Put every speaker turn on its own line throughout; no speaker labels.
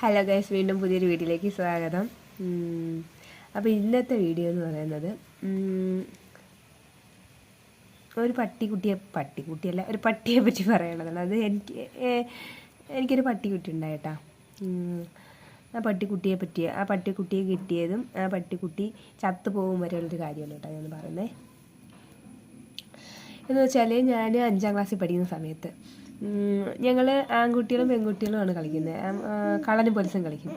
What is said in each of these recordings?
Hello guys വീണ്ടും പുതിയൊരു വീഡിയോയിലേക്ക് സ്വാഗതം. അപ്പോൾ ഇന്നത്തെ വീഡിയോ എന്ന് പറയുന്നത് ഒരു പട്ടിക്കുട്ടിയെ പട്ടിക്കുട്ടിയല്ല ഒരു പട്ടിയെ പറ്റി പറയണതാണ് അത് എനിക്ക് എനിക്കൊരു പട്ടിക്കുട്ടി ഉണ്ടായിട്ടാ. ആ പട്ടിക്കുട്ടിയെ പറ്റി ആ പട്ടിക്കുട്ടിയെ കിട്ടിയതും ആ പട്ടിക്കുട്ടി ചത്തു പോകും വരെയുള്ളൊരു കാര്യമല്ല കേട്ടോ ഞാൻ പറയുന്നത് എന്ന് വെച്ചാൽ ഞാൻ അഞ്ചാം ക്ലാസ്സിൽ പഠിക്കുന്ന സമയത്ത് ഞങ്ങൾ ആൺകുട്ടികളും പെൺകുട്ടികളുമാണ് കളിക്കുന്നത്. കളനും പൊലിസും കളിക്കും.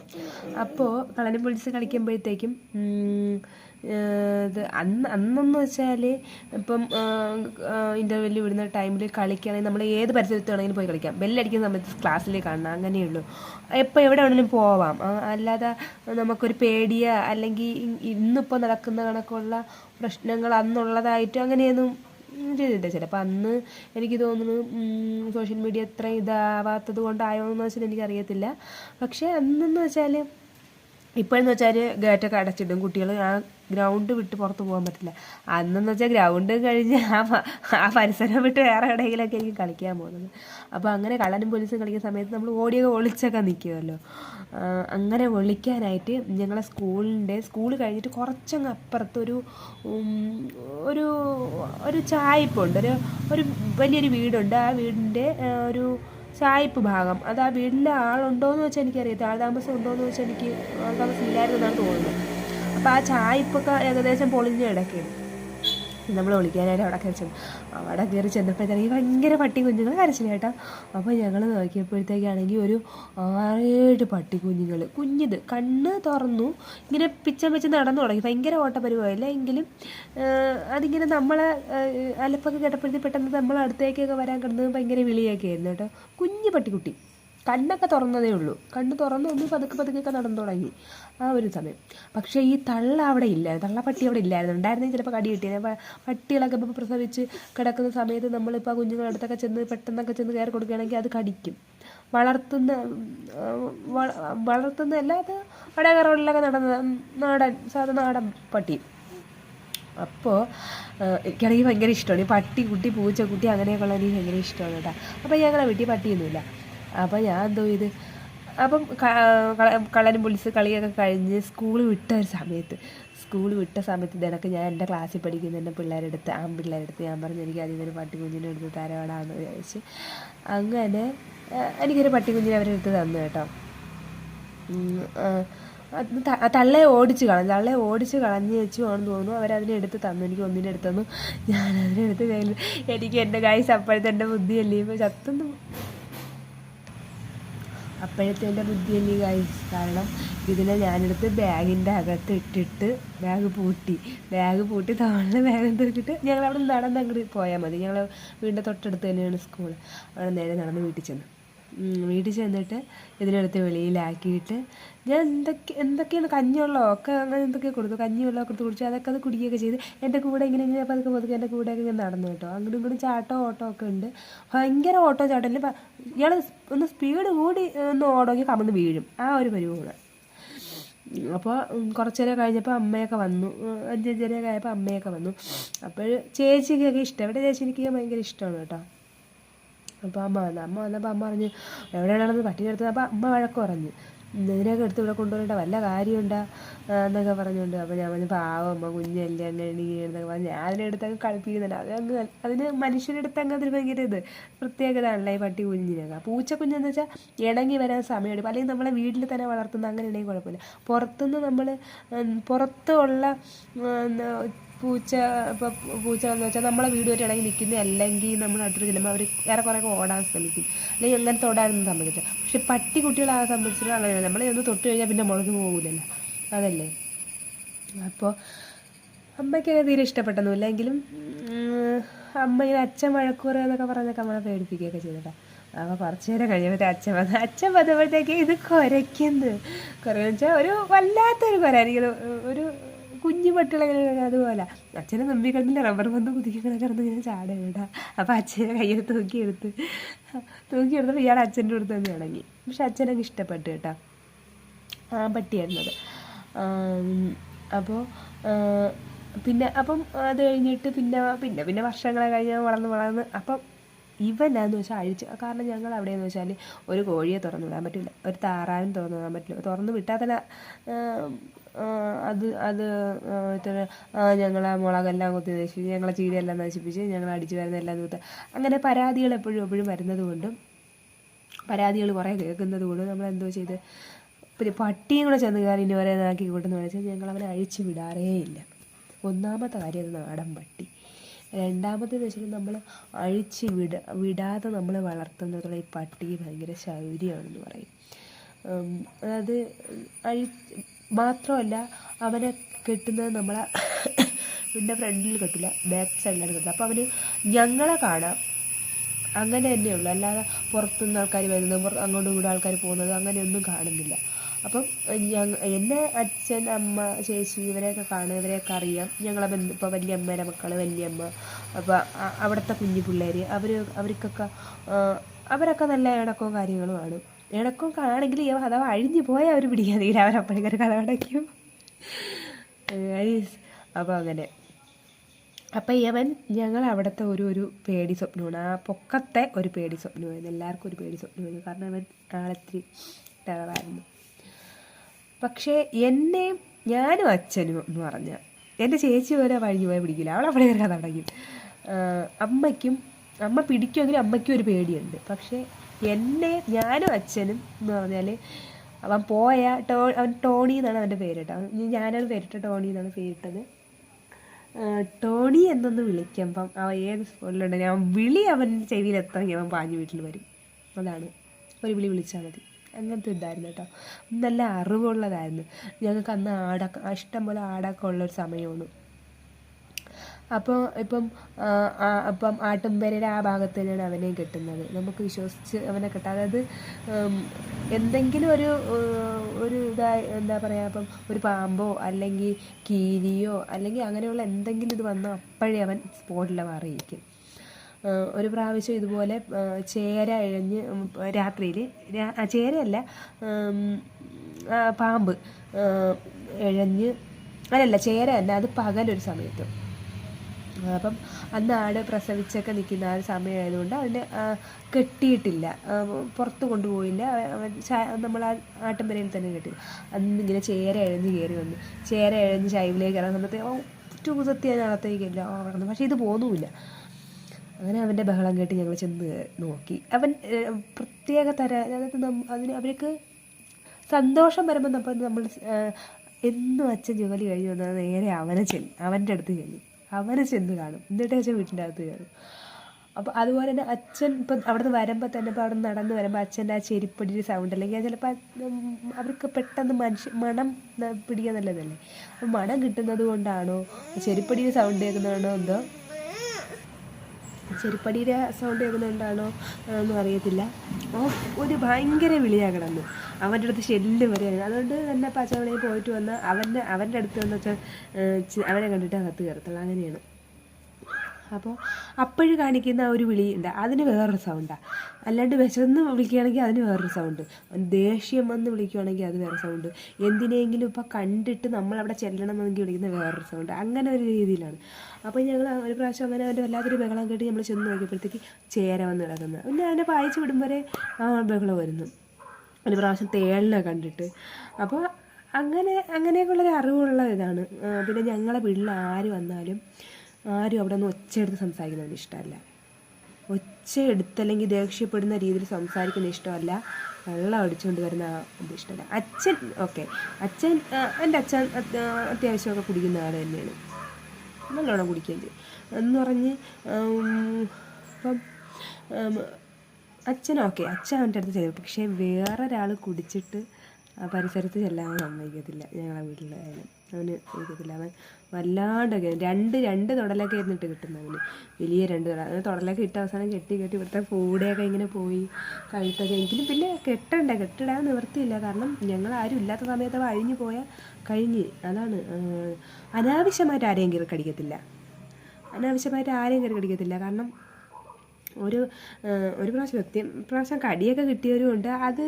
അപ്പോൾ കളനും പോലീസ് കളിക്കുമ്പോഴത്തേക്കും ഇത് അന്ന് അന്നെന്ന് വെച്ചാൽ ഇപ്പം ഇന്റർവെല്ലിൽ വിടുന്ന ടൈമിൽ കളിക്കുകയാണെങ്കിൽ നമ്മൾ ഏത് പരിസരത്ത് വേണമെങ്കിലും പോയി കളിക്കാം. ബെല്ലടിക്കുന്ന സമയത്ത് ക്ലാസ്സിൽ കാണണം അങ്ങനെയുള്ളൂ. എപ്പോൾ എവിടെ വേണമെങ്കിലും പോവാം. അല്ലാതെ നമുക്കൊരു പേടിയോ അല്ലെങ്കിൽ ഇന്നിപ്പോൾ നടക്കുന്ന കണക്കുള്ള പ്രശ്നങ്ങൾ അന്നുള്ളതായിട്ട് അങ്ങനെയൊന്നും ചെയ്തിട്ടില്ല. ചിലപ്പോൾ അന്ന് എനിക്ക് തോന്നുന്നു സോഷ്യൽ മീഡിയ അത്ര ഇതാവാത്തത് കൊണ്ടായോ എന്ന് വെച്ചാൽ എനിക്കറിയത്തില്ല. പക്ഷേ അന്നെന്ന് വെച്ചാൽ ഇപ്പോഴെന്ന് വെച്ചാൽ ഗേറ്റൊക്കെ അടച്ചിടും. കുട്ടികൾ ആ ഗ്രൗണ്ട് വിട്ട് പുറത്ത് പോകാൻ പറ്റില്ല. അന്നെന്ന് വെച്ചാൽ ഗ്രൗണ്ട് കഴിഞ്ഞ് ആ ആ പരിസരം വിട്ട് വേറെ എവിടെയെങ്കിലുമൊക്കെ എനിക്ക് കളിക്കാൻ പോകുന്നത്. അപ്പോൾ അങ്ങനെ കള്ളനും പോലീസും കളിക്കുന്ന സമയത്ത് നമ്മൾ ഓടിയൊക്കെ ഒളിച്ചൊക്കെ നിൽക്കുമല്ലോ അങ്ങനെ ഒളിക്കാനായിട്ട് ഞങ്ങളെ സ്കൂളിന്റെ സ്കൂൾ കഴിഞ്ഞിട്ട് കുറച്ചങ്ങ് അപ്പുറത്തൊരു ഒരു ഒരു ചായപ്പുണ്ട്. ഒരു ഒരു വലിയൊരു വീടുണ്ട്. ആ വീടിന്റെ ഒരു ചായപ്പ് ഭാഗം. അത് ആ വീട്ടിൽ ആളുണ്ടോ എന്ന് വെച്ചാൽ എനിക്കറിയത്തില്ല ആൾ താമസം ഉണ്ടോ എന്ന് വെച്ചാൽ എനിക്ക് ആൾ താമസം ഇല്ലായിരുന്നെന്നാണ് തോന്നുന്നത്. അപ്പോൾ ആ ചായപ്പൊക്കെ ഏകദേശം പൊളിഞ്ഞ് കിടക്കുകയാണ് നമ്മൾ വിളിക്കാനായിട്ട് അവിടെ കയറി അവിടെ കയറി ചെന്നപ്പോഴത്തേക്ക് ഭയങ്കര പട്ടി കുഞ്ഞുങ്ങൾ കരച്ചില്ല കേട്ടോ. അപ്പോൾ ഞങ്ങൾ നോക്കിയപ്പോഴത്തേക്കാണെങ്കിൽ ഒരു ആറേഴ് പട്ടി കുഞ്ഞുങ്ങൾ കുഞ്ഞിത് കണ്ണ് തുറന്നു. ഇങ്ങനെ പിച്ചം വെച്ച് നടന്നു തുടങ്ങി. ഭയങ്കര ഓട്ടപരിപാടിയില്ല എങ്കിലും അതിങ്ങനെ നമ്മളെ അലപ്പൊക്കെ കേട്ടപ്പോഴത്തേക്ക് പെട്ടെന്ന് നമ്മളടുത്തേക്കൊക്കെ വരാൻ കിടന്നത് ഭയങ്കര വിളിയൊക്കെ ആയിരുന്നു കേട്ടോ. കുഞ്ഞു പട്ടിക്കുട്ടി. കണ്ണൊക്കെ തുറന്നതേ ഉള്ളൂ. കണ്ണ് തുറന്ന് ഒന്ന് പതുക്കെ പതുക്കെ നടന്നു തുടങ്ങി. ആ ഒരു സമയം. പക്ഷേ ഈ തള്ള അവിടെ ഇല്ല തള്ളപ്പട്ടി അവിടെ ഇല്ലായിരുന്നു. ഉണ്ടായിരുന്നെങ്കിൽ ചിലപ്പോൾ കടി കിട്ടിയത് പട്ടികളൊക്കെ ഇപ്പോൾ പ്രസവിച്ച് കിടക്കുന്ന സമയത്ത് നമ്മളിപ്പോൾ കുഞ്ഞുങ്ങളെ അടുത്തൊക്കെ ചെന്ന് പെട്ടെന്നൊക്കെ ചെന്ന് കയറി കൊടുക്കുകയാണെങ്കിൽ അത് കടിക്കും. വളർത്തുന്ന വളർത്തുന്ന അത് വടകറകളിലൊക്കെ നടന്ന നാടൻ സാധാ നാടൻ പട്ടി. അപ്പോൾ എനിക്കാണെങ്കിൽ ഭയങ്കര ഇഷ്ടമാണ്. ഈ പട്ടി കുട്ടി പൂച്ചക്കുട്ടി അങ്ങനെയൊക്കെയുള്ള എനിക്ക് ഭയങ്കര ഇഷ്ടമാണ് കേട്ടോ. അപ്പോൾ ഞങ്ങളെ വീട്ടിൽ പട്ടിയൊന്നുമില്ല. അപ്പോൾ ഞാൻ എന്തോ ഇത് അപ്പം ക- കള- കള്ളനും പോലീസ് കളിയൊക്കെ കഴിഞ്ഞ് സ്കൂൾ വിട്ട ഒരു സമയത്ത് സ്കൂൾ വിട്ട സമയത്ത് നിനക്ക് ഞാൻ എന്റെ ക്ലാസ്സിൽ പഠിക്കുന്ന എന്റെ പിള്ളേരെടുത്ത് ആ പിള്ളേരെടുത്ത് ഞാൻ പറഞ്ഞു എനിക്ക് അതിൽ ഒരു പട്ടി കുഞ്ഞിനെ എടുത്ത് തരവാടാന്ന് വിചാരിച്ച്. അങ്ങനെ എനിക്കൊരു പട്ടിക്കുഞ്ഞിനെ അവരെടുത്ത് തന്നു കേട്ടോ. തള്ളയെ ഓടിച്ച് കളഞ്ഞു. തള്ളയെ ഓടിച്ച് കളഞ്ഞ് വെച്ചു ആണെന്ന് തോന്നുന്നു അവരതിനെ എടുത്ത് തന്നു. എനിക്ക് ഒന്നിനെ എടുത്തു തന്നു. ഞാൻ അതിനെ എടുത്ത് കയ്യിൽ എനിക്ക് എന്റെ ഗൈസ് അപ്പോഴത്തെ എന്റെ ബുദ്ധിയല്ലേ? ഇപ്പോൾ ചത്തൊന്നും അപ്പോഴത്തെ എന്റെ ബുദ്ധി ബുദ്ധിയല്ലേ കഴിച്ചു കാരണം ഇതിനെ ഞാനെടുത്ത് ബാഗിന്റെ അകത്ത് ഇട്ടിട്ട് ബാഗ് പൂട്ടി. ബാഗ് പൂട്ടി താഴെ ബാഗ് തീർത്തിട്ട് ഞങ്ങൾ അവിടെ നടന്ന് അങ്ങോട്ട് പോയാൽ മതി. ഞങ്ങൾ വീടിന്റെ തൊട്ടടുത്ത് തന്നെയാണ് സ്കൂൾ അവിടെ നേരെ നടന്ന് വീട്ടിൽ ചെന്നു. വീട്ടിൽ ചെന്നിട്ട് ഇതിനെടുത്ത് വെളിയിലാക്കിയിട്ട് ഞാൻ എന്തൊക്കെ എന്തൊക്കെയാണ് കഞ്ഞുള്ളോ ഒക്കെ അങ്ങനെ എന്തൊക്കെ കൊടുത്തു. കഞ്ഞിവെള്ളമൊക്കെ കൊടുത്ത് കുടിച്ചു അതൊക്കെ അത് കുടിക്കുകയൊക്കെ ചെയ്ത് എന്റെ കൂടെ ഇങ്ങനെ ഇങ്ങനെ പതുക്കെ പതുക്കെ എന്റെ കൂടെ ഇങ്ങനെ നടന്നു കേട്ടോ. അങ്ങോട്ടും ഇങ്ങോട്ടും ചാട്ടോ ഓട്ടോ ഒക്കെ ഉണ്ട്. ഭയങ്കര ഓട്ടോ ചാട്ടം. ഇയാൾ ഒന്ന് സ്പീഡ് കൂടി ഒന്ന് ഓടോക്കി കമന്ന് വീഴും. ആ ഒരു പരിപാടി അപ്പോൾ കുറച്ച് നേരം കഴിഞ്ഞപ്പോൾ അമ്മയൊക്കെ വന്നു. അഞ്ചഞ്ചരയൊക്കെ ആയപ്പോൾ അമ്മയൊക്കെ വന്നു. അപ്പോൾ ചേച്ചിക്കൊക്കെ ഇഷ്ടം. ഇവിടെ ചേച്ചി എനിക്ക് ഭയങ്കര ഇഷ്ടമാണ് കേട്ടോ. അപ്പോൾ അമ്മ വന്നു അമ്മ വന്നപ്പോൾ അമ്മ പറഞ്ഞു എവിടെയാണെന്ന് പട്ടി എടുത്തത് അപ്പോൾ അമ്മ വഴക്ക് പറഞ്ഞു ഇതിനൊക്കെ എടുത്ത് ഇവിടെ കൊണ്ടുവരേണ്ട വല്ല കാര്യമുണ്ടാ? എന്നൊക്കെ പറഞ്ഞുകൊണ്ട് അപ്പോൾ ഞാൻ പറഞ്ഞു പാവം അമ്മ കുഞ്ഞല്ലേ അങ്ങനെ എന്നൊക്കെ പറഞ്ഞു ഞാൻ അതിനെടുത്ത് അങ്ങ് കളിപ്പിക്കുന്നില്ല. അത് അങ്ങ് അതിന് മനുഷ്യനെടുത്ത് അങ്ങ് അതിന് ഭയങ്കര ഇത് പ്രത്യേകത ആണല്ലോ ഈ പട്ടി കുഞ്ഞിനൊക്കെ പൂച്ച കുഞ്ഞെന്ന് വെച്ചാൽ ഇണങ്ങി വരാൻ സമയമെടുക്കും. അല്ലെങ്കിൽ നമ്മളെ വീട്ടിൽ തന്നെ വളർത്തുന്ന അങ്ങനെ ഉണ്ടെങ്കിൽ കുഴപ്പമില്ല. പുറത്തുനിന്ന് നമ്മൾ പുറത്തുള്ള പൂച്ച ഇപ്പോൾ പൂച്ച എന്ന് വെച്ചാൽ നമ്മളെ വീട് വരെ ഇണങ്ങി നിൽക്കുന്നത് അല്ലെങ്കിൽ നമ്മൾ അടുത്ത് ചെല്ലുമ്പോൾ അവർ ഏറെക്കുറെ ഓടാൻ ശ്രമിക്കും. അല്ലെങ്കിൽ അങ്ങനെ തൊടാനൊന്നും സംബന്ധിച്ചില്ല പക്ഷെ പട്ടി കുട്ടികളെ സംബന്ധിച്ചിട്ട് അങ്ങനെയല്ല നമ്മളെ ഒന്ന് തൊട്ട് കഴിഞ്ഞാൽ പിന്നെ മുളക് പോകില്ലല്ലോ അതല്ലേ? അപ്പോൾ അമ്മയ്ക്കൊക്കെ തീരെ ഇഷ്ടപ്പെട്ടൊന്നുമില്ല. എങ്കിലും ഉം, അമ്മ ഇങ്ങനെ അച്ഛൻ വഴക്കൂറ് എന്നൊക്കെ പറഞ്ഞൊക്കെ നമ്മളെ പേടിപ്പിക്കുകയൊക്കെ ചെയ്തിട്ടാ. അപ്പോൾ കുറച്ച് നേരം കഴിഞ്ഞപ്പോൾ അച്ഛൻ വന്ന് അച്ഛൻ വന്നപ്പോഴത്തേക്ക് ഇത് കുരയ്ക്കുന്നു കുരയെന്ന് വെച്ചാൽ ഒരു വല്ലാത്തൊരു കുര. ഒരു കുഞ്ഞു പട്ടികളെ അതുപോലെ. അച്ഛനെ നമ്പി കണ്ടില്ല റബ്ബർ ബന്ധം കുതിക്കുന്ന കിടന്ന് ഇങ്ങനെ ചാടുകേട്ടാ അപ്പോൾ അച്ഛനെ കയ്യിൽ തൂക്കിയെടുത്ത് തൂക്കിയെടുത്തപ്പോൾ ഇയാൾ അച്ഛന്റെ അടുത്ത് തന്നെ ഇണങ്ങി പക്ഷെ അച്ഛനങ്ങ് ഇഷ്ടപ്പെട്ടു കേട്ടോ. ആ പട്ടിയായിരുന്നത്. അപ്പോൾ പിന്നെ അപ്പം അത് കഴിഞ്ഞിട്ട് പിന്നെ പിന്നെ പിന്നെ വർഷങ്ങളെ കഴിഞ്ഞ് വളർന്ന് വളർന്ന് അപ്പം ഇവനാന്ന് വെച്ചാൽ അഴിച്ച്. കാരണം ഞങ്ങൾ അവിടെയെന്ന് വെച്ചാൽ ഒരു കോഴിയെ തുറന്നു വിടാൻ പറ്റില്ല ഒരു താറാവിന് തുറന്നു വിടാൻ പറ്റില്ല തുറന്ന് വിട്ടാൽ തന്നെ അത് അത് ഞങ്ങളെ മുളകെല്ലാം കുത്തി നശിപ്പിച്ച് ഞങ്ങളെ ചീരയെല്ലാം നശിപ്പിച്ച് ഞങ്ങൾ അടിച്ചു വരുന്നതെല്ലാം കുത്ത. അങ്ങനെ പരാതികൾ എപ്പോഴും എപ്പോഴും വരുന്നത് കൊണ്ടും പരാതികൾ കുറേ കേൾക്കുന്നത് കൊണ്ട് നമ്മൾ എന്തോ ചെയ്ത് പിന്നെ പട്ടിയും കൂടെ ചെന്ന് കയറി ഇനി വരെ നാക്കി കൂട്ടെന്ന് വെച്ചാൽ ഞങ്ങൾ അഴിച്ചു വിടാറേ ഇല്ല. ഒന്നാമത്തെ കാര്യം നാടൻ പട്ടി. രണ്ടാമത്തേന്ന് വെച്ചാൽ നമ്മൾ അഴിച്ച് വിട വിടാതെ നമ്മൾ വളർത്തുന്നതുള്ള ഈ പട്ടി ഭയങ്കര ശൗര്യമാണെന്ന് പറയും. അതായത് അഴി മാത്രമല്ല അവനെ കെട്ടുന്നത് നമ്മളെ എന്റെ ഫ്രണ്ടിൽ കെട്ടില്ല ബാക്ക് സൈഡിലാണ് കെട്ടുന്നത്. അപ്പോൾ അവന് ഞങ്ങളെ കാണാം. അങ്ങനെ തന്നെയുള്ളൂ. അല്ലാതെ പുറത്തുനിന്ന് ആൾക്കാർ വരുന്നത് അങ്ങോട്ടും ഇങ്ങോട്ടും ആൾക്കാർ പോകുന്നത് അങ്ങനെയൊന്നും കാണുന്നില്ല. അപ്പം എന്റെ അച്ഛൻ അമ്മ ചേച്ചി ഇവരെയൊക്കെ കാണും ഇവരെയൊക്കെ അറിയാം. ഞങ്ങളെ ബന്ധു ഇപ്പോൾ വല്യമ്മേരെ മക്കൾ വല്യമ്മ അപ്പോൾ അവിടുത്തെ കുഞ്ഞു പിള്ളേർ അവർ അവർക്കൊക്കെ അവരൊക്കെ നല്ല ഇണക്കവും കാര്യങ്ങളുമാണ് ഇണക്കവും ഇവ അഥവാ അഴിഞ്ഞു പോയാൽ അവർ പിടിക്കാതെങ്കിൽ അവരപ്പോഴേക്കൊരു കഥ അടയ്ക്കും. അപ്പോൾ അങ്ങനെ. അപ്പം ഇവൻ ഞങ്ങൾ അവിടുത്തെ ഒരു ഒരു പേടി സ്വപ്നമാണ്. ആ പൊക്കത്തെ ഒരു പേടി സ്വപ്നമായിരുന്നു. എല്ലാവർക്കും ഒരു പേടി സ്വപ്നമായിരുന്നു. കാരണം അവൻ ആളെത്തിരി ടെററായിരുന്നു പക്ഷേ എന്നെയും ഞാനും അച്ഛനും എന്ന് പറഞ്ഞാൽ എന്റെ ചേച്ചി വരെ വഴി പോയാൽ പിടിക്കില്ല. അവൾ അവിടെ കയറി കഥ അടയ്ക്കും അമ്മയ്ക്കും അമ്മ പിടിക്കുമെങ്കിലും അമ്മയ്ക്കും ഒരു പേടിയുണ്ട്. പക്ഷേ എന്നെ ഞാനും അച്ഛനും എന്ന് പറഞ്ഞാൽ അവൻ പോയ ടോ അവൻ ടോണി എന്നാണ് അവന്റെ പേരിട്ടത് ഞാനാണ് പേരിട്ട ടോണി എന്നാണ് പേരിട്ടത്. ടോണി എന്നൊന്ന് വിളിക്കുമ്പം അവൻ ഏത് സ്കൂളിലുണ്ടെങ്കിൽ അവൻ വിളി അവൻ ചെവിയിലെത്തണമെങ്കിൽ അവൻ പാഞ്ഞു വീട്ടിൽ വരും. അതാണ്. ഒരു വിളി വിളിച്ചാൽ മതി. അങ്ങനത്തെ ഇതായിരുന്നു കേട്ടോ. നല്ല അറിവുള്ളതായിരുന്നു. ഞങ്ങൾക്ക് അന്ന് ആടൊക്കെ ഇഷ്ടം പോലെ ആടൊക്കെ ഉള്ളൊരു സമയമാണ് അപ്പോൾ ഇപ്പം അപ്പം ആട്ടുംപേരയുടെ ആ ഭാഗത്ത് തന്നെയാണ് അവനെ കിട്ടുന്നത്. നമുക്ക് വിശ്വസിച്ച് അവനെ കിട്ടുക അതായത് എന്തെങ്കിലും ഒരു ഒരു ഇതായി എന്താ പറയുക ഇപ്പം ഒരു പാമ്പോ അല്ലെങ്കിൽ കീരിയോ അല്ലെങ്കിൽ അങ്ങനെയുള്ള എന്തെങ്കിലും ഇത് വന്നാൽ അപ്പോഴേ അവൻ സ്പോട്ടിൽ മാറിയിരിക്കും ഒരു പ്രാവശ്യം ഇതുപോലെ ചേര ഇഴഞ്ഞ് രാത്രിയിൽ ചേരയല്ല പാമ്പ് ഇഴഞ്ഞ് അല്ലല്ല ചേര തന്നെ അത് പകലൊരു സമയത്ത്. അപ്പം അന്ന് ആട് പ്രസവിച്ചൊക്കെ നിൽക്കുന്ന ആ ഒരു സമയമായതുകൊണ്ട് അതിനെ കെട്ടിയിട്ടില്ല. പുറത്ത് കൊണ്ടുപോയില്ല. നമ്മൾ ആ ആട്ടുംപരയിൽ തന്നെ കെട്ടി. അന്ന് ഇങ്ങനെ ചേര ഇഴഞ്ഞ് കയറി വന്നു. ചേര ഇഴഞ്ഞ് ചൈവിലേക്ക് ഇറങ്ങുന്ന സമയത്ത് ഓ അതിനകത്തേക്കല്ല ഓ പക്ഷേ ഇത് പോന്നുമില്ല. അങ്ങനെ അവന്റെ ബഹളം കേട്ട് ഞങ്ങൾ ചെന്ന് നോക്കി. അവൻ പ്രത്യേക തര അതായത് അതിന് അവർക്ക് സന്തോഷം വരുമ്പോൾ നമ്മൾ നമ്മൾ എന്നും അച്ഛൻ ജോലി കഴിഞ്ഞ് വന്നാൽ നേരെ അവനെ ചെല്ലും അവന്റെ അടുത്ത് ചെല്ലും അവനെ ചെന്ന് കാണും. എന്നിട്ട് അച്ഛൻ വീട്ടിന്റെ അകത്ത് കയറും. അപ്പോൾ അതുപോലെ തന്നെ അച്ഛൻ ഇപ്പം അവിടുന്ന് വരുമ്പോൾ തന്നെ ഇപ്പോൾ അവിടെ നടന്ന് വരുമ്പോൾ അച്ഛന്റെ ആ ചെരിപ്പടിയുടെ സൗണ്ട് അല്ലെങ്കിൽ ചിലപ്പോൾ അവർക്ക് പെട്ടെന്ന് മനുഷ്യ മണം പിടിക്കാൻ നല്ലതല്ലേ? മണം കിട്ടുന്നത് കൊണ്ടാണോ? ചെരിപ്പടിയുടെ സൗണ്ട് കേൾക്കുന്നതാണോ? എന്തോ? ചെരുപ്പടിയുടെ സൗണ്ട് കേൾക്കുന്നുണ്ടാണോ എന്ന് അറിയത്തില്ല. ഓ ഒരു ഭയങ്കര വിളിയാണ് കിടന്നു അവന്റെ അടുത്ത് ഷെല്ല് വരെയാണ് അതുകൊണ്ട് തന്നെ പച്ചവളയിൽ പോയിട്ട് വന്ന് അവന്റെ അവന്റെ അടുത്ത് വന്ന് വെച്ചാൽ അവനെ കണ്ടിട്ട് അകത്ത് കയറത്തുള്ളൂ. അങ്ങനെയാണ്. അപ്പോൾ അപ്പോഴും കാണിക്കുന്ന ഒരു വിളി ഉണ്ട്. അതിന് വേറൊരു സൗണ്ടാണ് അല്ലാണ്ട് വിശന്ന് വിളിക്കുകയാണെങ്കിൽ അതിന് വേറൊരു സൗണ്ട് ദേഷ്യം വന്ന് വിളിക്കുകയാണെങ്കിൽ അത് വേറെ സൗണ്ട് എന്തിനെങ്കിലും ഇപ്പോൾ കണ്ടിട്ട് നമ്മളവിടെ ചെല്ലണമെന്നെങ്കിൽ വിളിക്കുന്ന വേറൊരു സൗണ്ട് അങ്ങനെ ഒരു രീതിയിലാണ്. അപ്പോൾ ഞങ്ങൾ ഒരു പ്രാവശ്യം അങ്ങനെ അവന്റെ വല്ലാത്തൊരു ബഹളം കേട്ട് നമ്മൾ ചെന്ന് നോക്കിയപ്പോഴത്തേക്ക് ചേര വന്ന് കിടക്കുന്നത് പിന്നെ അതിനെ പായച്ച് വിടുമ്പോൾ ആ ബഹളം വരുന്നു. ഒരു പ്രാവശ്യം തേളിനെ കണ്ടിട്ട്. അപ്പോൾ അങ്ങനെ അങ്ങനെയൊക്കെയുള്ളൊരു അറിവുള്ള ഇതാണ്. പിന്നെ ഞങ്ങളെ വീട്ടിൽ ആര് വന്നാലും ആരും അവിടെ നിന്ന് ഒച്ചയെടുത്ത് സംസാരിക്കുന്നവന് ഇഷ്ടമല്ല. ഒച്ച എടുത്തല്ലെങ്കിൽ ദേഷ്യപ്പെടുന്ന രീതിയിൽ സംസാരിക്കുന്ന ഇഷ്ടമല്ല. വെള്ളം അടിച്ചുകൊണ്ട് വരുന്ന ഇത് ഇഷ്ടമല്ല. അച്ഛൻ ഓക്കെ അച്ഛൻ എന്റെ അച്ഛൻ അത്- അത്യാവശ്യമൊക്കെ കുടിക്കുന്ന ആൾ തന്നെയാണ്. നല്ലോണം കുടിക്കുകയും ചെയ്യും എന്ന് പറഞ്ഞ് ഇപ്പം അച്ഛനൊക്കെ അച്ഛൻ അവന്റെ അടുത്ത് ചെയ്തു പക്ഷേ വേറൊരാൾ കുടിച്ചിട്ട് ആ പരിസരത്ത് ചെല്ലാൻ സമ്മതിക്കത്തില്ല. ഞങ്ങളെ വീട്ടിലായാലും. അവന് സമ്മതിക്കത്തില്ല. അവൻ വല്ലാണ്ട് രണ്ട് രണ്ട് തുടലൊക്കെ ഇരുന്നിട്ട് കിട്ടുന്നു അവന്. വലിയ രണ്ട് തുട അങ്ങനെ തുടലൊക്കെ ഇട്ട് അവസാനം കെട്ടി കെട്ടി ഇവിടുത്തെ കൂടെയൊക്കെ ഇങ്ങനെ പോയി കഴുത്തൊക്കെ. എങ്കിലും പിന്നെ കെട്ടണ്ട? കെട്ടിടാൻ നിവൃത്തിയില്ല. കാരണം ഞങ്ങൾ ആരും ഇല്ലാത്ത സമയത്ത് അവ അഴിഞ്ഞു പോയാൽ കഴിഞ്ഞ് അതാണ് അനാവശ്യമായിട്ട് ആരെയും കയറി കടിക്കത്തില്ല. അനാവശ്യമായിട്ട് ആരെയും കയറി കടിക്കത്തില്ല. കാരണം ഒരു ഒരു പ്രാവശ്യം വ്യക്തി പ്രാവശ്യം കടിയൊക്കെ കിട്ടിയവരും ഉണ്ട്. അത്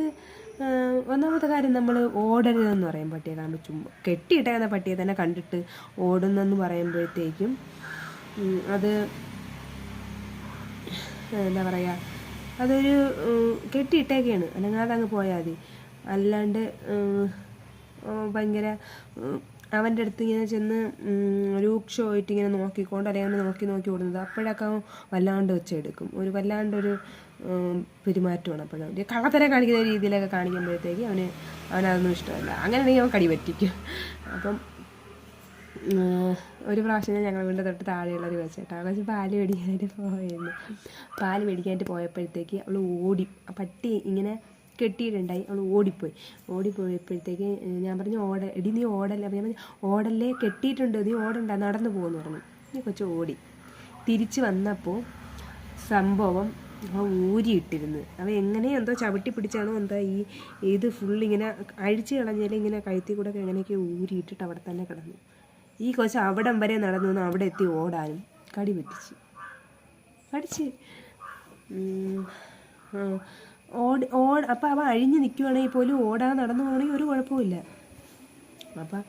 ഒന്നാമത്തെ കാര്യം നമ്മൾ ഓടരുതെന്ന് പറയും പട്ടിയെ കാണുമ്പോൾ ചുമ്മാ കെട്ടിയിട്ടേക്കുന്ന പട്ടിയെ തന്നെ കണ്ടിട്ട് ഓടുന്നെന്ന് പറയുമ്പോഴത്തേക്കും അത് എന്താ പറയുക അതൊരു കെട്ടിയിട്ടേക്കാണ്. അല്ലെങ്കിൽ അതങ്ങ് പോയാൽ മതി. അല്ലാണ്ട് ഭയങ്കര അവന്റെ അടുത്ത് ഇങ്ങനെ ചെന്ന് രൂക്ഷമായിട്ട് ഇങ്ങനെ നോക്കിക്കൊണ്ട് അല്ലെങ്കിൽ നോക്കി നോക്കി ഓടുന്നത് അപ്പോഴൊക്കെ വല്ലാണ്ട് വെച്ചെടുക്കും ഒരു വല്ലാണ്ടൊരു പെരുമാറ്റമാണ്. അപ്പോൾ ഒരു കള്ളത്തരം കാണിക്കുന്ന രീതിയിലൊക്കെ കാണിക്കുമ്പോഴത്തേക്ക് അവന് അവനതൊന്നും ഇഷ്ടമല്ല. അങ്ങനെയാണെങ്കിൽ അവൻ കടി പറ്റിക്കും. അപ്പം ഒരു പ്രാവശ്യം ഞങ്ങൾ വീണ്ടും തൊട്ട് താഴെയുള്ള ഒരു വെച്ചേട്ടാ കൊച്ച് പാൽ മേടിക്കാനായിട്ട് പോയിരുന്നു. പാൽ മേടിക്കാനായിട്ട് പോയപ്പോഴത്തേക്ക് അവൾ ഓടി. പട്ടി ഇങ്ങനെ കെട്ടിയിട്ടുണ്ടായി. അവൾ ഓടിപ്പോയി. ഓടിപ്പോയപ്പോഴത്തേക്ക് ഞാൻ പറഞ്ഞു ഓട എടി നീ ഓടല്ലേ? അപ്പം ഞാൻ പറഞ്ഞു ഓടല്ലേ കെട്ടിയിട്ടുണ്ട്. നീ ഓടണ്ട നടന്നു പോകുമെന്ന് പറഞ്ഞു. നീ കൊച്ചു ഓടി. തിരിച്ച് വന്നപ്പോൾ സംഭവം അവൻ ഊരിയിട്ടിരുന്ന്. അവ എങ്ങനെ എന്തോ ചവിട്ടി പിടിച്ചാണോ എന്താ ഈ ഇത് ഫുൾ ഇങ്ങനെ അഴിച്ച് കളഞ്ഞാൽ ഇങ്ങനെ കഴുത്തി കൂടെ എങ്ങനെയൊക്കെ ഊരിയിട്ടിട്ട് അവിടെ തന്നെ കിടന്നു. ഈ കൊച്ചു അവിടം വരെ നടന്നു നിന്ന് അവിടെ എത്തി ഓടാനും കടി പറ്റിച്ച്. കടിച്ച്. ആ, ഓടി ഓട അപ്പം അവ അഴിഞ്ഞ് നിൽക്കുവാണെങ്കിൽ പോലും ഓടാൻ നടന്നു പോകണമെങ്കിൽ ഒരു കുഴപ്പമില്ല അപ്പം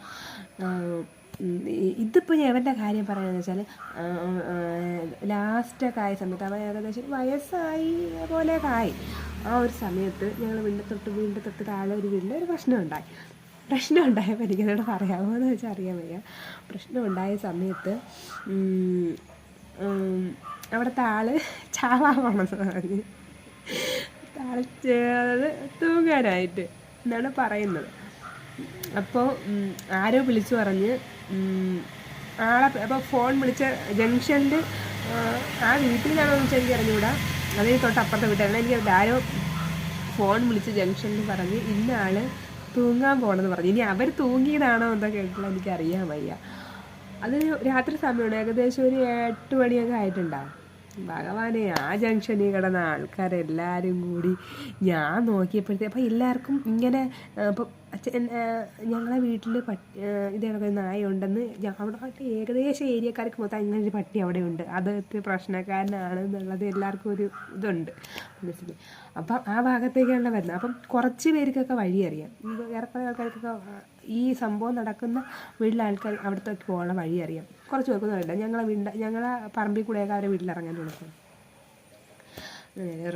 ഇതിപ്പോൾ ഞാൻ അവന്റെ കാര്യം പറയുകയെന്ന് വെച്ചാൽ ലാസ്റ്റൊക്കെ ആയ സമയത്ത് അവൻ ഏകദേശം വയസ്സായി പോലെയൊക്കെ ആയി ആ ഒരു സമയത്ത് ഞങ്ങൾ വീടിന്റെ തൊട്ട് വീടിന്റെ തൊട്ട് താഴെ ഒരു വീട്ടിൽ ഒരു പ്രശ്നം ഉണ്ടായി പ്രശ്നം ഉണ്ടായപ്പോൾ എനിക്കതോട് പറയാമോ എന്ന് വെച്ചാൽ അറിയാൻ വയ്യ. പ്രശ്നം ഉണ്ടായ സമയത്ത് അവിടുത്തെ ആൾ ചാവാണെന്ന് പറഞ്ഞ്. ആൾ ചേ- അതായത് തൂങ്ങാനായിട്ട് എന്നാണ് പറയുന്നത്. അപ്പോൾ ആരോ വിളിച്ചു പറഞ്ഞ് ആളെ അപ്പോൾ ഫോൺ വിളിച്ച ജംഗ്ഷനിൽ ആ വീട്ടിൽ നിന്നാണോ എന്ന് വെച്ചാൽ എനിക്ക് അറിഞ്ഞുകൂടാ അതിന് തൊട്ട് അപ്പുറത്തെ വീട്ടിലാണ്. എനിക്ക് ആരോ ഫോൺ വിളിച്ച് ജംഗ്ഷനിൽ പറഞ്ഞ് ഇന്ന ആൾ തൂങ്ങാൻ പോകണമെന്ന് പറഞ്ഞു. ഇനി അവർ തൂങ്ങിയതാണോ എന്താ കേട്ടില്ല എനിക്ക് അറിയാൻ വയ്യ. അത് രാത്രി സമയമാണ്. ഏകദേശം ഒരു എട്ട് മണിയൊക്കെ ആയിട്ടുണ്ടാവും ഭഗവാനെ ആ ജംഗ്ഷനിൽ കിടന്ന ആൾക്കാരെല്ലാവരും കൂടി ഞാൻ നോക്കിയപ്പോഴത്തേ അപ്പോൾ എല്ലാവർക്കും ഇങ്ങനെ ഇപ്പം അച്ഛൻ ഞങ്ങളെ വീട്ടിൽ പട്ടി ഇതേപോലെ നായ ഉണ്ടെന്ന് ഞാൻ അവിടെ ഏകദേശം ഏരിയക്കാർക്ക് മൊത്തം അങ്ങനെ ഒരു പട്ടി അവിടെ ഉണ്ട്. അത് പ്രശ്നക്കാരനാണ് എന്നുള്ളത് എല്ലാവർക്കും ഒരു ഇതുണ്ട്. മനസ്സിലായി അപ്പം ആ ഭാഗത്തേക്കാണ് വരുന്നത്. അപ്പം കുറച്ച് പേർക്കൊക്കെ വഴി അറിയാം. ഏറെക്കുറെ ആൾക്കാർക്കൊക്കെ ഈ സംഭവം നടക്കുന്ന വീട്ടിലെ ആൾക്കാർ അവിടത്തേക്ക് പോകാനുള്ള വഴി അറിയാം. കുറച്ച് പേർക്കൊന്നും അറിയില്ല. ഞങ്ങളെ വീണ്ട ഞങ്ങളെ പറമ്പിൽ കൂടെയൊക്കെ അവരെ വീട്ടിലിറങ്ങാൻ കൊടുക്കും ഒരു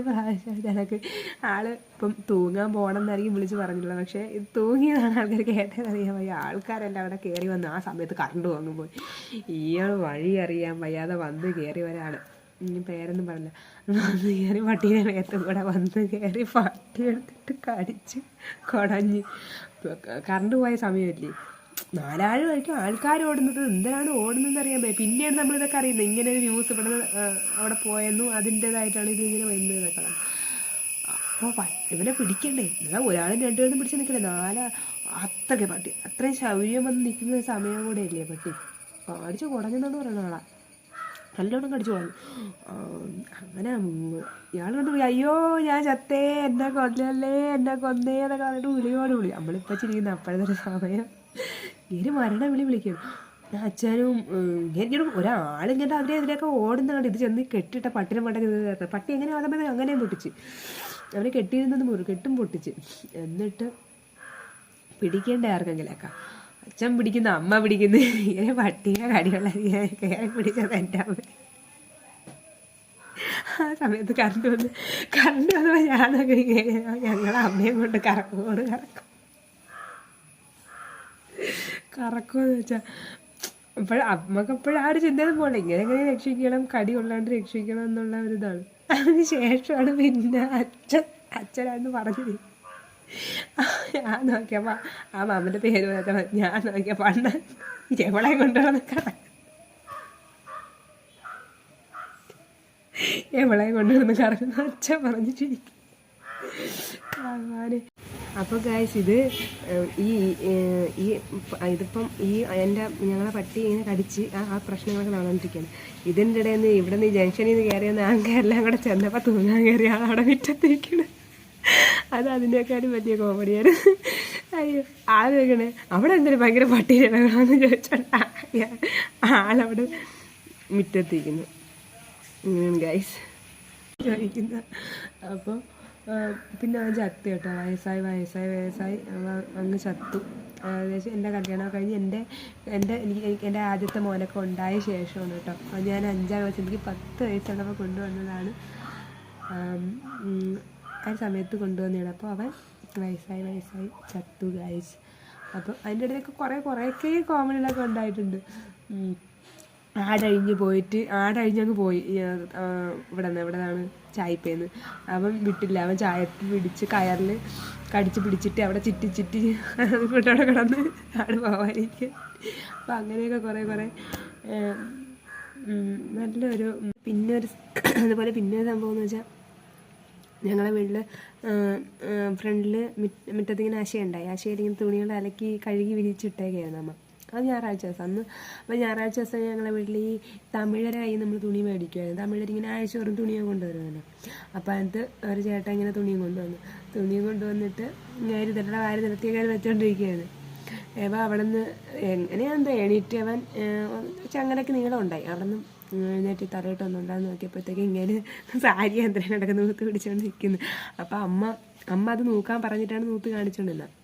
പ്രാവശ്യം എനിക്ക് ആൾ ഇപ്പം തൂങ്ങാൻ പോകണം എന്നായിരിക്കും വിളിച്ച് പറഞ്ഞിട്ടുള്ളത്. പക്ഷേ ഇത് തൂങ്ങിയതാണ് ആൾക്കാർ കേട്ടതറിയാൻ വയ്യ. ആൾക്കാരെല്ലാം അവിടെ കയറി വന്ന് ആ സമയത്ത് കറണ്ട് വാങ്ങും പോയി. ഇയാൾ വഴി അറിയാൻ വയ്യാതെ വന്ന് കയറി വരാണ്. ഇനി പേരൊന്നും പറഞ്ഞില്ല. വന്ന് കയറി പട്ടീനെ മേത്തും കൂടെ വന്ന് കയറി പട്ടി എടുത്തിട്ട് കടിച്ച് കുടഞ്ഞ്. കറണ്ട് പോയ സമയമല്ലേ കഴിക്കും. ആൾക്കാർ ഓടുന്നത് എന്തിനാണ് ഓടുന്നതെന്ന് അറിയാൻ പറ്റും പിന്നെയാണ് നമ്മൾ ഇതൊക്കെ അറിയുന്നത് ഇങ്ങനെ ഒരു ന്യൂസ് ഇവിടെ അവിടെ പോയെന്നും അതിന്റെതായിട്ടാണ് ഇത് ഇങ്ങനെ വരുന്നത് എന്നൊക്കെ അപ്പോൾ ഇവനെ പിടിക്കണ്ടേ? എന്നാൽ ഒരാളും രണ്ടുപേരും പിടിച്ച് നിൽക്കണ്ടേ. നാലാ അത്രയ്ക്ക് പട്ടി അത്രയും ശൗര്യം വന്ന് നിൽക്കുന്ന സമയം കൂടെ അല്ലേ പട്ടി? കടിച്ച് കുടഞ്ഞെന്നു പറയുന്ന ആളാ. നല്ലോണം കടിച്ചു പോകുന്നു അങ്ങനെ ഇയാൾ കണ്ടു പോയി അയ്യോ ഞാൻ ചത്തേ എന്നെ കൊന്നല്ലേ എന്നെ കൊന്നേ എന്നൊക്കെ പറഞ്ഞിട്ട് വിളിയോട് വിളി. നമ്മളിപ്പോൾ ചിരിക്കുന്ന അപ്പോഴത്തെ ഒരു സമയം. ഇങ്ങനെ മരണ വിളി വിളിക്കും. അച്ഛനും ഇങ്ങനെ ഒരാളിങ്ങനെ ഓടുന്ന കണ്ട് ഇത് ചെന്ന് കെട്ടിട്ട പട്ടിനെ പട്ടൊക്കെ. പട്ടി എങ്ങനെ ആകുമ്പോൾ അങ്ങനെയും പൊട്ടിച്ച്. അവനെ കെട്ടിയിരുന്നത് മുറി കെട്ടും പൊട്ടിച്ച്. എന്നിട്ട് പിടിക്കേണ്ട ആർക്കെങ്കിലൊക്കെ. അച്ഛൻ പിടിക്കുന്ന അമ്മ പിടിക്കുന്ന ഇങ്ങനെ പട്ടിയെ കടിയുള്ള കയറി പിടിച്ചത് എന്റെ അമ്മ. ആ സമയത്ത് കറണ്ട് വന്ന് കറണ്ട് വന്നപ്പോൾ ഞാനൊക്കെ ഞങ്ങളെ അമ്മയും കൊണ്ട് കറക്കോട് കറക്കും. കറക്കുമെന്ന് വെച്ചാൽ അപ്പോൾ അമ്മയ്ക്ക് എപ്പോഴും ആ ഒരു ചിന്തയൊന്നും പോലെ ഇങ്ങനെ എങ്ങനെ രക്ഷിക്കണം കടി കൊള്ളാണ്ട് രക്ഷിക്കണം എന്നുള്ള ഒരു ഇതാണ്. അതിന് ശേഷമാണ് പിന്നെ അച്ഛൻ അച്ഛനാണെന്ന് പറഞ്ഞത്. ഞാൻ നോക്കിയപ്പോൾ ആ മാമന്റെ പേര് പറഞ്ഞപ്പോൾ ഞാൻ നോക്കിയപ്പോൾ അണ്ണൻ എവളെ കൊണ്ടുവന്ന് കറ എവളെ കൊണ്ടുവന്ന് കറങ്ങുന്ന അച്ഛൻ പറഞ്ഞിട്ടിരിക്കും. അങ്ങനെ അപ്പോൾ ഗായ്സ് ഇത് ഈ ഈ ഇതിപ്പം ഈ എന്റെ ഞങ്ങളെ പട്ടി ഇങ്ങനെ കടിച്ച് ആ ആ പ്രശ്നങ്ങളൊക്കെ നടന്നിരിക്കുകയാണ് ഇതിന്റെ ഇടയിൽ നിന്ന് ഇവിടെ നിന്ന് ജംഗ്ഷനിൽ നിന്ന് കയറിയ ആൾക്കാരെല്ലാം കൂടെ ചെന്നപ്പോൾ തൂങ്ങാൻ കയറിയ ആളവിടെ മുറ്റത്തേക്കാണ്. അത് അതിനേക്കാളും വലിയ കോമഡിയാണ് അയ്യോ കേൾക്കണേ അവിടെ എന്തൊരു ഭയങ്കര പട്ടിയിലാണെന്ന് ചോദിച്ചോണ്ട് ആളവിടെ മുറ്റത്തിരിക്കുന്നു ഗൈസ് ചോദിക്കുന്ന അപ്പോൾ പിന്നെ അവൻ ചത്തു കേട്ടോ വയസ്സായി വയസ്സായി വയസ്സായി അങ്ങ് ചത്തു. ഏകദേശം എന്റെ കല്യാണം കഴിഞ്ഞ് എന്റെ എന്റെ എനിക്ക് എന്റെ ആദ്യത്തെ മോനൊക്കെ ഉണ്ടായ ശേഷമാണ് കേട്ടോ. അത് ഞാൻ അഞ്ചാം വയസ്സ് എനിക്ക് പത്ത് വയസ്സുള്ളപ്പോൾ കൊണ്ടുവന്നതാണ്. ആം, സമയത്ത് കൊണ്ടുവന്നതാണ്. അപ്പോൾ അവൻ വയസ്സായി വയസ്സായി ചത്തു ഗായ്സ് അപ്പോൾ അതിന്റെ ഇടയിലൊക്കെ കുറേ കുറേയൊക്കെ കോമഡികളൊക്കെ ഉണ്ടായിട്ടുണ്ട്. ആടഴിഞ്ഞ് പോയിട്ട് ആടഴിഞ്ഞങ്ങ് പോയി. ഇവിടെ നിന്ന് ഇവിടെ നിന്നാണ് ചായപ്പേന്ന്. അവൻ വിട്ടില്ല. അവൻ ചായ പിടിച്ച് കയറിൽ കടിച്ച് പിടിച്ചിട്ട് അവിടെ ചിറ്റി ചിറ്റി കൊണ്ടവിടെ കിടന്ന് ആട് പോവാനിരിക്കും. അപ്പം അങ്ങനെയൊക്കെ കുറേ കുറേ നല്ലൊരു പിന്നെ ഒരു അതുപോലെ പിന്നെ ഒരു സംഭവം എന്ന് വെച്ചാൽ ഞങ്ങളെ വീട്ടിൽ ഫ്രണ്ടിൽ മുറ്റത്തിങ്ങനെ ആശയുണ്ടായി. ആശയിൽ ഇങ്ങനെ തുണികൾ അലക്കി കഴുകി വിരിച്ചിട്ടേക്കായിരുന്നു അമ്മ. അത് ഞായറാഴ്ച ദിവസം അന്ന് അപ്പോൾ ഞായറാഴ്ച ദിവസം ഞങ്ങളെ വീട്ടിൽ ഈ തമിഴരായി നമ്മൾ തുണി മേടിക്കുമായിരുന്നു തമിഴരിങ്ങനെ ആഴ്ച തോറും തുണിയും കൊണ്ടുവരുമല്ലോ അപ്പോൾ അതിനകത്ത് ഒരു ചേട്ടൻ ഇങ്ങനെ തുണിയും കൊണ്ടുവന്നു. തുണിയും കൊണ്ടുവന്നിട്ട് ഞാൻ ഇതെല്ലാം വാരി നിർത്തിയൊക്കെ വെച്ചുകൊണ്ടിരിക്കുകയാണ് ഏവ അവിടെ നിന്ന് എങ്ങനെയാണെന്തോ എണീറ്റ് അവൻ ചങ്ങലൊക്കെ നീളം ഉണ്ടായി അവിടെ നിന്ന് എഴുന്നേറ്റ് തലയിട്ട് ഒന്നുണ്ടാന്ന് നോക്കിയപ്പോഴത്തേക്ക് ഇങ്ങനെ സാരി എന്തിനാണ് കിടക്കുന്ന നൂത്ത് പിടിച്ചുകൊണ്ട് നിൽക്കുന്നത് അപ്പോൾ അമ്മ അമ്മ അത് നോക്കാൻ പറഞ്ഞിട്ടാണ് നൂത്ത് കാണിച്ചുകൊണ്ടിരുന്നത്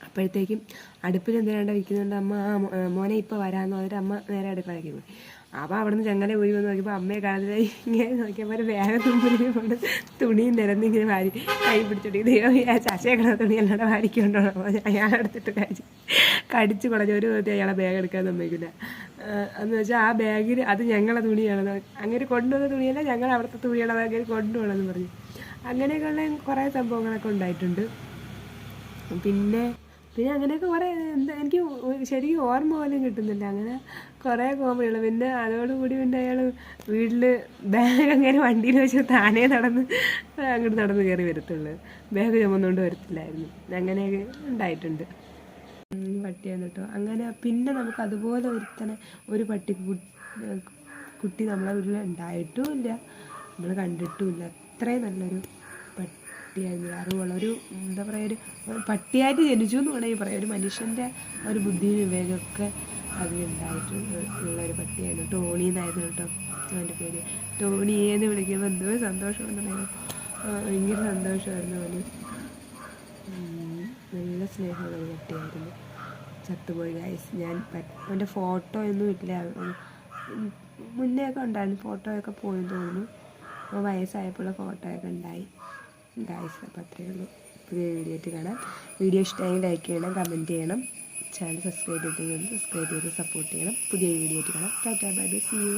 അപ്പോഴത്തേക്കും അടുപ്പിൽ എന്തിനാണ്ട് വയ്ക്കുന്നുണ്ട് അമ്മ? ആ മോനെ ഇപ്പോൾ വരാമെന്ന് പറഞ്ഞിട്ട് അമ്മ നേരെ അടുക്കളയ്ക്ക് പോയി അപ്പോൾ അവിടെ നിന്ന് ചങ്ങല പോയി വന്ന് നോക്കിയപ്പോൾ അമ്മയെ കാണുന്നത് ഇങ്ങനെ നോക്കിയപ്പോൾ വേഗം തുമ്പിൽ കൊണ്ട് തുണിയും നിരന്ന് ഇങ്ങനെ വാരി കൈ പിടിച്ചിട്ട് ദൈവം ആ ചശേക്കണ തുണി അല്ലാതെ വാരിക്കൊണ്ടോ അപ്പോൾ അയാളെടുത്തിട്ട് കഴിച്ച് കടിച്ച് കുളഞ്ഞ ഒരു വിധത്തിൽ അയാളെ ബാഗ് എടുക്കാൻ സമ്മതിക്കില്ല എന്ന് വെച്ചാൽ ആ ബാഗിൽ അത് ഞങ്ങളെ തുണിയാണ് അങ്ങനെ കൊണ്ടുവന്ന തുണിയല്ല ഞങ്ങൾ അവിടുത്തെ തുണിയാണ് ബാഗിൽ കൊണ്ടുപോകണമെന്ന് പറഞ്ഞു. അങ്ങനെയൊക്കെയുള്ള കുറേ സംഭവങ്ങളൊക്കെ ഉണ്ടായിട്ടുണ്ട്. പിന്നെ പിന്നെ അങ്ങനെയൊക്കെ കുറേ എന്താ എനിക്ക് ശരിക്കും ഓർമ്മ പോലും കിട്ടുന്നില്ല. അങ്ങനെ കുറേ കോമഡികൾ പിന്നെ അതോടുകൂടി പിന്നെ അയാൾ വീട്ടിൽ ബാഗ് അങ്ങനെ വണ്ടിയിൽ വെച്ച് താനേ നടന്ന് അങ്ങോട്ട് നടന്ന് കയറി വരത്തുള്ളൂ. ബാഗ് ചുമന്നുകൊണ്ട് വരത്തില്ലായിരുന്നു. അങ്ങനെയൊക്കെ ഉണ്ടായിട്ടുണ്ട്. പട്ടിയാണ് കേട്ടോ അങ്ങനെ പിന്നെ നമുക്ക് അതുപോലെ ഒരുത്തനെ ഒരു പട്ടി കുട്ടി നമ്മളെ വീട്ടിൽ ഉണ്ടായിട്ടുമില്ല നമ്മൾ കണ്ടിട്ടുമില്ല അത്രയും നല്ലൊരു പട്ടിയായിരുന്നു അറിവുള്ള ഒരു എന്താ പറയുക ഒരു പട്ടിയായിട്ട് ജനിച്ചു എന്ന് വേണമെങ്കിൽ പറയാം. ഒരു മനുഷ്യന്റെ ഒരു ബുദ്ധി വിവേകമൊക്കെ അതിലുണ്ടായിട്ട് ഉള്ള ഒരു പട്ടിയായിരുന്നു. ടോണി എന്നായിരുന്നു കേട്ടോ അവന്റെ പേര്. ടോണി ടോണിയെന്ന് വിളിക്കുമ്പോൾ എന്തോ സന്തോഷമുണ്ടായിരുന്നു ഭയങ്കര സന്തോഷമായിരുന്നു അവന്. നല്ല സ്നേഹമുള്ള പട്ടിയായിരുന്നു. ചത്തുപോയി ഗൈസ് ഞാൻ അവന്റെ ഫോട്ടോ ഒന്നും ഇല്ല. മുന്നേ ഒക്കെ ഉണ്ടായിരുന്നു. ഫോട്ടോയൊക്കെ പോയി തോന്നുന്നു. വയസ്സായപ്പോൾ ഫോട്ടോയൊക്കെ ഉണ്ടായി. ഗൈസ് അപ്പോൾ അത്രയേ ഉള്ളൂ. പുതിയ വീഡിയോ ആയിട്ട് കാണാം. വീഡിയോ ഇഷ്ടമായി ലൈക്ക് ചെയ്യണം കമന്റ് ചെയ്യണം. ചാനൽ സബ്സ്ക്രൈബ് ചെയ്തിട്ടുണ്ടെങ്കിൽ സബ്സ്ക്രൈബ് ചെയ്ത് സപ്പോർട്ട് ചെയ്യണം. പുതിയ വീഡിയോ ആയിട്ട് കാണാം ta-ta bye bye see you